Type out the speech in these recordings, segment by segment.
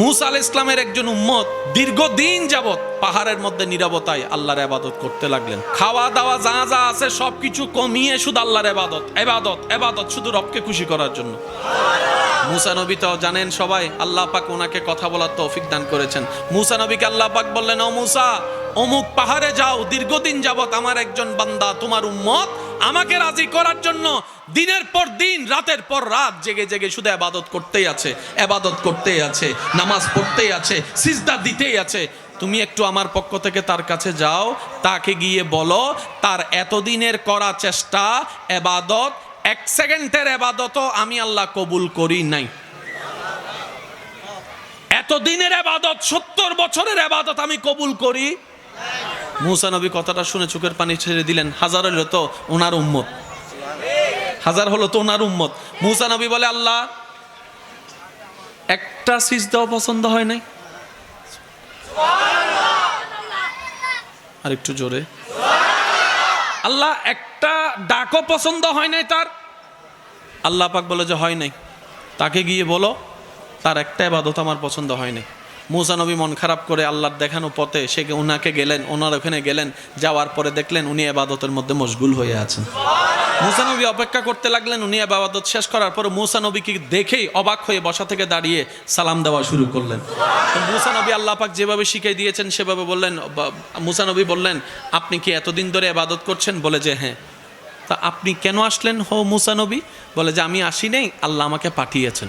মুসা আল ইসলামের একজন উম্মত দীর্ঘদিন যাবৎ পাহাড়ের মধ্যে নিরাপত্তায় আল্লাহর আবাদত করতে লাগলেন। খাওয়া দাওয়া যা যা আছে সবকিছু কমিয়ে শুধু আল্লাহর আবাদত এবাদত এবাদত শুধু রবকে খুশি করার জন্য। মুসা নবী তো জানেন সবাই, আল্লাহ পাক ওনাকে কথা বলার তৌফিক দান করেছেন। মুসা নবীকে আল্লাহ পাক বললেন, ও মুসা, অমুক পাহাড়ে যাও, দীর্ঘদিন যাবৎ আমার একজন বান্দা, তোমার উম্মত আমাকে রাজি করার জন্য দিনের পর দিন, রাতের পর রাত জেগে জেগে শুধু আবাদত করতেই আছে, আবাদত করতেই আছে, নামাজ পড়তেই আছে, সিজদা দিতেই আছে। তুমি একটু আমার পক্ষ থেকে তার কাছে যাও, তাকে গিয়ে বলো, তার এতদিনের করা চেষ্টা এবাদত এক সেকেন্ডের এবাদতও আমি আল্লাহ কবুল করি নাই। এতদিনের আবাদত, সত্তর বছরের আবাদত আমি কবুল করি। মুসা নবী কথাটা শুনে চোখের পানি ছেড়ে দিলেন, হাজার হলো তো ওনার উম্মত। হাজার হলো তো ওনার উম্মত। মুসা নবী বলে, আল্লাহ, একটা সিজদাও পছন্দ হয় নাই? আর একটু জোরে। আল্লাহ, একটা ডাকও পছন্দ হয় নাই তার? আল্লাহ পাক বলে যে, হয় নাই। তাকে গিয়ে বলো, তার একটা এবাদত আমার পছন্দ হয় নাই। মুসা নবী মন খারাপ করে আল্লাহর দেখানো পথে সে ওনাকে গেলেন ওনার ওখানে গেলেন, যাওয়ার পরে দেখলেন উনি এবাদতের মধ্যে মশগুল হয়ে আছেন। মুসা নবী অপেক্ষা করতে লাগলেন, উনি এবাদত শেষ করার পর মুসা নবীকে দেখেই অবাক হয়ে বসা থেকে দাঁড়িয়ে সালাম দেওয়া শুরু করলেন। তো মুসা নবী আল্লাহ পাক যেভাবে শিখিয়ে দিয়েছেন, সেভাবে বললেন, বা- মুসা নবী বললেন, আপনি কি এতদিন ধরে এবাদত করছেন? বলে যে হ্যাঁ। তা আপনি কেন আসলেন হো মুসা নবী? বলে যে, আমি আসি নেই আল্লাহ আমাকে পাঠিয়েছেন।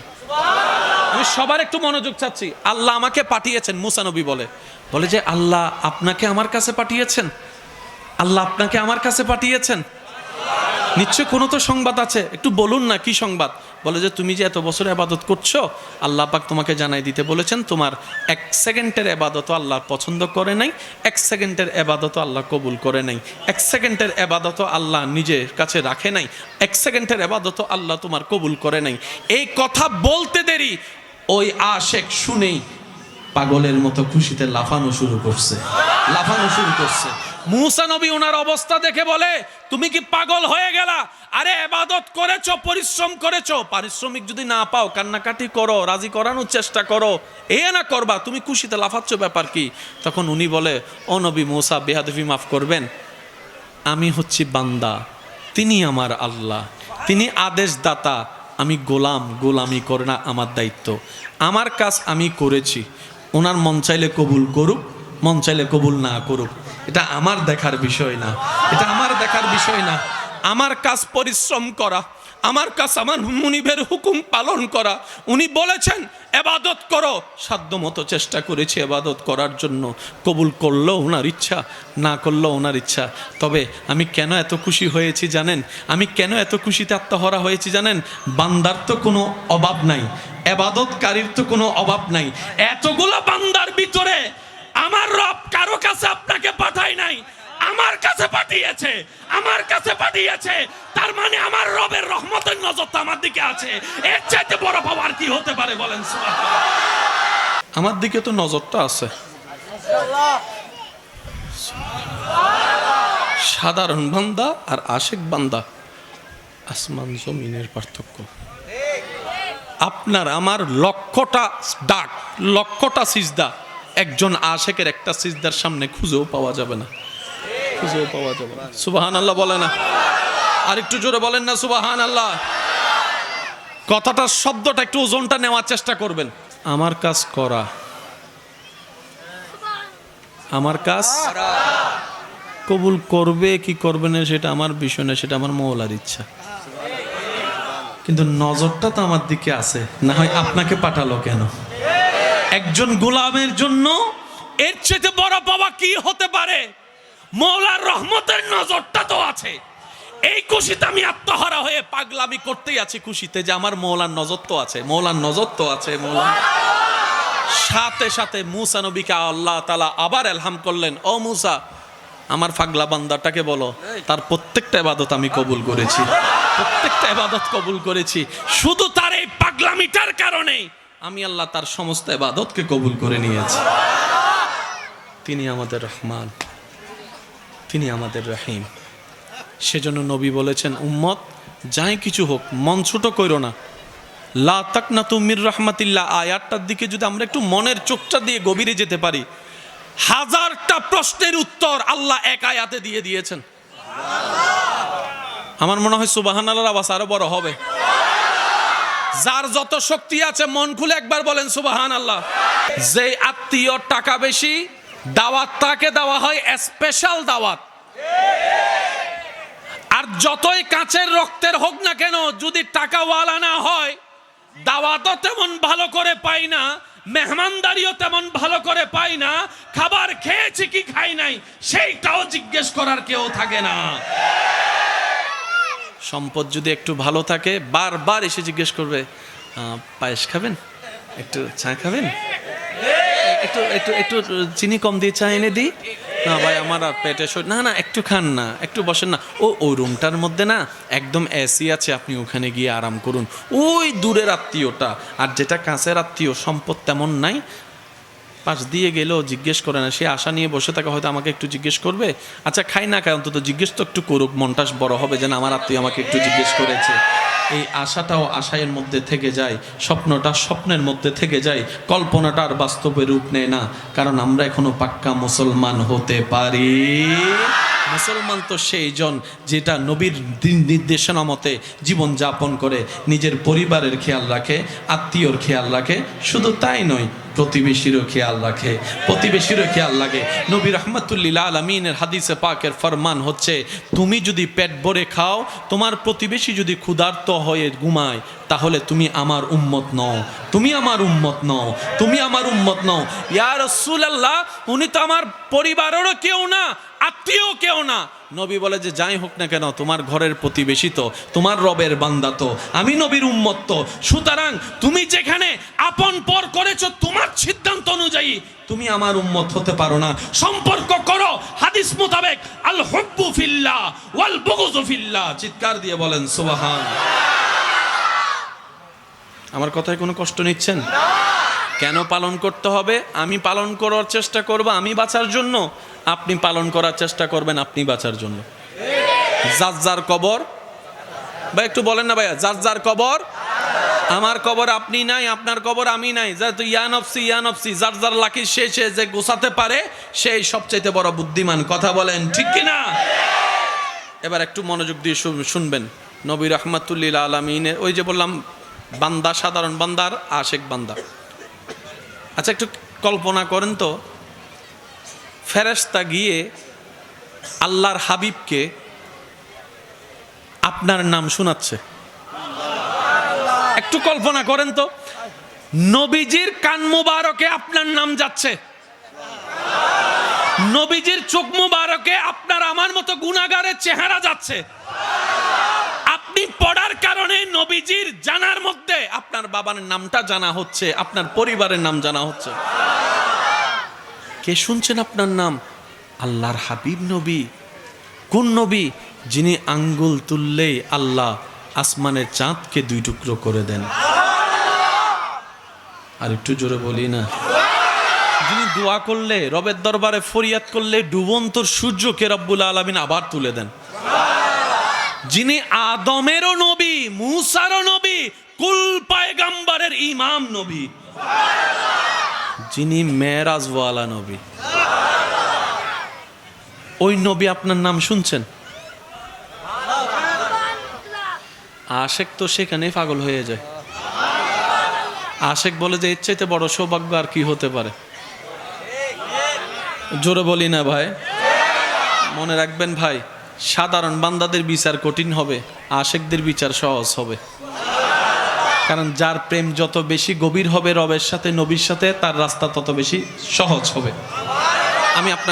আমি সবার একটু মনোযোগ চাচ্ছি। আল্লাহ আমাকে পাঠিয়েছেন মুসানবী বলে। বলে যে, আল্লাহ আপনাকে আমার কাছে পাঠিয়েছেন। আল্লাহ আপনাকে আমার কাছে পাঠিয়েছেন। নিশ্চয় কোনো তো সংবাদ আছে। একটু বলুন না, কি সংবাদ? বলে যে, তুমি যে এত বছর আবাদত করছ, আল্লাহ পাক তোমাকে জানাই দিতে বলেছেন, তোমার এক সেকেন্ডের আবাদত আল্লাহ পছন্দ করে নাই, এক সেকেন্ডের আবাদত আল্লাহ কবুল করে নাই, এক সেকেন্ডের আবাদত আল্লাহ নিজের কাছে রাখে নাই, এক সেকেন্ডের আবাদত আল্লাহ তোমার কবুল করে নাই। এই কথা বলতে দেরি ওই আশেক শুনেই পাগলের মতো খুশিতে লাফানো শুরু করছে। লাফানো শুরু করছে। মুসা নবী ওনার অবস্থা দেখে বলে, তুমি কি পাগল হয়ে গেলা? আরে এবাদত করেছ, পরিশ্রম করেছ। পারিশ্রমিক যদি না পাও, কান্নাকাটি করো, রাজি করানোর চেষ্টা করো। এ না করবা, তুমি খুশিতে লাফাচ্ছ, ব্যাপার কি? তখন উনি বলে, ও নবী মুসা বেহাদফি মাফ করবেন। আমি হচ্ছি বান্দা তিনি আমার আল্লাহ। তিনি আদেশদাতা আমি গোলাম, গোলামি করে না, আমার দায়িত্ব। আমার কাজ আমি করেছি। ওনার মন চাইলে কবুল করুক, মন চাইলে কবুল না করুক। এটা আমার দেখার বিষয় না। এটা আমার দেখার বিষয় না। আমার কাজ পরিশ্রম করা, আমার কাজ আমার মুনিবের হুকুম পালন করা। উনি বলেছেন, এবাদত করো। সাধ্য মতো চেষ্টা করেছি এবাদত করার জন্য। কবুল করল ওনার ইচ্ছা, না করল ওনার ইচ্ছা। তবে আমি কেন এত খুশি হয়েছি জানেন? আমি কেন এত খুশিতে আত্মহরা হয়েছি জানেন? বান্দার তো কোনো অভাব নাই। এবাদতকারীর তো কোনো অভাব নাই। এতগুলো বান্দার ভিতরে আমার রব কারও কাছে আপনাকে পাঠায় নাই। আমার কাছে পাঠিয়েছে, আমার কাছে পাঠিয়েছে। তার মানে আমার রবের রহমতের নজর তো আমার দিকে আছে। এর চাইতে বড় পাওয়ার কি হতে পারে বলেন আমার দিকে তো নজরটা আছে। সাধারণ বান্দা আর আশেক বান্দা, আসমান জমিনের পার্থক্য। আপনার আমার লক্ষটা ডাক লক্ষটা সিজদা। একজন আশেকের একটা সিজদার সামনে খুঁজেও পাওয়া যাবে না। খুঁজেও পাওয়া যাবে সুবাহান আল্লাহ বলে না। আর একটু জোরে বলেন না সুবাহান আল্লাহ কথাটার শব্দটা একটু ওজনটা নেওয়ার চেষ্টা করবেন। আমার কাজ করা। আমার কাজ কবুল করবে, কি করবে না সেটা আমার বিষয় না, সেটা আমার মৌলার ইচ্ছা। কিন্তু নজরটা তো আমার দিকে আছে, না হয় আপনাকে পাঠালো কেন? একজন গোলামের জন্য এর চেয়ে বড় পাওয়া কি হতে পারে? মৌলার রহমতের নজরটা তো আছে। এই খুশিতে আমি আত্মহারা হয়ে পাগলামি করতেই আছি খুশিতে যে আমার মৌলার নজর তো আছে, মৌলার নজর তো আছে মৌলার সাথে সাথে মুসা নবীকে আল্লাহ তালা আবার এলহাম করলেন। ও মুসা, আমার ফাগলা বান্দাটাকে বলো, তার প্রত্যেকটা এবাদত আমি কবুল করেছি। প্রত্যেকটা এবাদত কবুল করেছি। শুধু তার এই পাগলামিটার কারণে আমি আল্লাহ তার সমস্ত এবাদতকে কবুল করে নিয়েছি। তিনি আমাদের রহমান। তিনি আমাদের রহিম। সেজন্য নবী বলেছেন, উম্মত, যাই কিছু হোক, মন ছোট কইরো না। লা তাকনা তুমির রহমাতিল্লাহ। আয়াতটার দিকে যদি আমরা একটু মনের চোখটা দিয়ে গভীরে যেতে পারি, হাজারটা প্রশ্নের উত্তর আল্লাহ এক আয়াতে দিয়ে দিয়েছেন। আমার মনে হয় সুবাহান আল্লাহর আওয়াজ আরও বড় হবে। যার যত শক্তি আছে, মন খুলে একবার বলেন সুবাহান আল্লাহ যে আত্মীয় টাকা বেশি দাওয়াত তাকে দেওয়া হয় স্পেশাল দাওয়াত। আর যতই কাঁচের রক্তের হোক না কেন, যদি টাকাওয়ালা না হয়, দাওয়াতও তেমন ভালো করে পাই না, মেহমানদারিও তেমন ভালো করে পাই না, খাবার খেয়েছি কি খাই নাই, সেইটাও জিজ্ঞেস করার কেউ থাকে না। সম্পদ যদি একটু ভালো থাকে, বারবার এসে জিজ্ঞেস করবে পায়েস খাবেন? একটু চা খাবেন? একটু একটু একটু চিনি কম দিয়ে চা এনে দিই। না ভাই, আমার আর পেটে শরীর না না, একটু খান না, একটু বসেন না। ও ওই রুমটার মধ্যে না একদম এসি আছে, আপনি ওখানে গিয়ে আরাম করুন। ওই দূরের আত্মীয়টা, আর যেটা কাছের আত্মীয়, সম্পদ তেমন নাই। পাশ দিয়ে গেলেও জিজ্ঞেস করে না, সে আশা নিয়ে বসে থাকে, হয়তো আমাকে একটু জিজ্ঞেস করবে। আচ্ছা খাই না খাই অন্তত জিজ্ঞেস তো একটু করুক, মনটা বড় হবে যেন আমার আত্মীয় আমাকে একটু জিজ্ঞেস করেছে। এই আশাটাও আশায়ের মধ্যে থেকে যায়, স্বপ্নটা স্বপ্নের মধ্যে থেকে যায়, কল্পনাটা আর বাস্তবে রূপ নেয় না, কারণ আমরা এখনও পাক্কা মুসলমান হতে পারি। মুসলমান তো সেই জন যেটা নবীর দিন নির্দেশনা মতে জীবন যাপন করে, নিজের পরিবারের খেয়াল রাখে, আত্মীয়র খেয়াল রাখে, শুধু তাই নয়, প্রতিবেশীরও খেয়াল রাখে। প্রতিবেশীরও খেয়াল লাগে। নবী রহমতুল্লিল আলমিনের হাদিসে পাকের ফরমান হচ্ছে, তুমি যদি পেট ভরে খাও, তোমার প্রতিবেশী যদি ক্ষুধার্ত হয়ে ঘুমায়, তাহলে তুমি আমার উম্মত নও। তুমি আমার উম্মত নও। তুমি আমার উম্মত নও। ইয়া রাসূলুল্লাহ, উনি তো আমার পরিবারেরও কেউ না। আত্মীয় কেউ না। নবী বলে যে, যাই হোক না কেন, তোমার ঘরের প্রতিবেশী তো, তোমার রবের বান্দা তো, আমি নবীর উম্মত তো। সুতরাং তুমি যেখানে আপন পর করেছ, তোমার সিদ্ধান্ত অনুযায়ী তুমি আমার উম্মত হতে পারো না। সম্পর্ক করো, হাদিস মোতাবেক, আল হুব্বু ফিল্লাহ, ওয়াল বুগযু ফিল্লাহ। চিৎকার দিয়ে বলেন, সুবহান আমার কথায় কোনো কষ্ট নিচ্ছেন? কেন পালন করতে হবে? আমি পালন করার চেষ্টা করব, আমি বাঁচার জন্য। আপনি পালন করার চেষ্টা করবেন, আপনি বাঁচার জন্য। যার যার কবর। ভাই, একটু বলেন না ভাইয়া, যার যার কবর। আমার কবর আপনি নাই, আপনার কবর আমি নাই। যেহেতু ইয়ানফসি ইয়ানফসি যার যার লাকি সে সে যে গোছাতে পারে, সেই সবচাইতে বড় বুদ্ধিমান। কথা বলেন, ঠিক কি না? এবার একটু মনোযোগ দিয়ে শুন- শুনবেন। নবী রহমাতুল্লিল আলমিনের, ওই যে বললাম, বান্দা, সাধারণ বান্দার, আশেক বান্দা। আচ্ছা একটু কল্পনা করেন তো। ফেরেস্তা গিয়ে আল্লাহর হাবিবকে আপনার নাম শোনাচ্ছে। একটু কল্পনা করেন তো। নবীজির কান মুবারকে আপনার নাম যাচ্ছে। নবীজির চোখ মুবারকে আপনার আমার মতো গুণাগারের চেহারা যাচ্ছে। আপনি পড়ার কারণে নবীজির আপনার বাবার নামটা জানা হচ্ছে, আপনার পরিবারের নাম জানা হচ্ছে। কে শুনছেন আপনার নাম? আল্লাহর হাবিব নবী। কোন নবী? যিনি আঙ্গুল তুললেই আল্লাহ আসমানের চাঁদকে দুই টুকরো করে দেন। আর একটু জোরে বলি না। যিনি দোয়া করলে, রবের দরবারে ফরিয়াদ করলে ডুবন্তর সূর্যকে রব্বুল আলমিন আবার তুলে দেন। যিনি আদমেরও নবী, মুসারও নবী, কুল পায়গাম্বারের ইমাম নবী। যিনি মেরাজওয়ালা নবী। ওই নবী আপনার নাম শুনছেন? আশেক তো সেখানেই পাগল হয়ে যায়। আশেক বলে যে, এর চাইতে বড় সৌভাগ্য আর কি হতে পারে? জোরে বলি না ভাই। মনে রাখবেন ভাই সাধারণ বান্দাদের বিচার কঠিন হবে, আশেকদের বিচার সহজ হবে। কারণ যার প্রেম যত বেশি গভীর হবে রবের সাথে, নবীর সাথে, তার রাস্তা তত বেশি সহজ হবে। আমি আপনার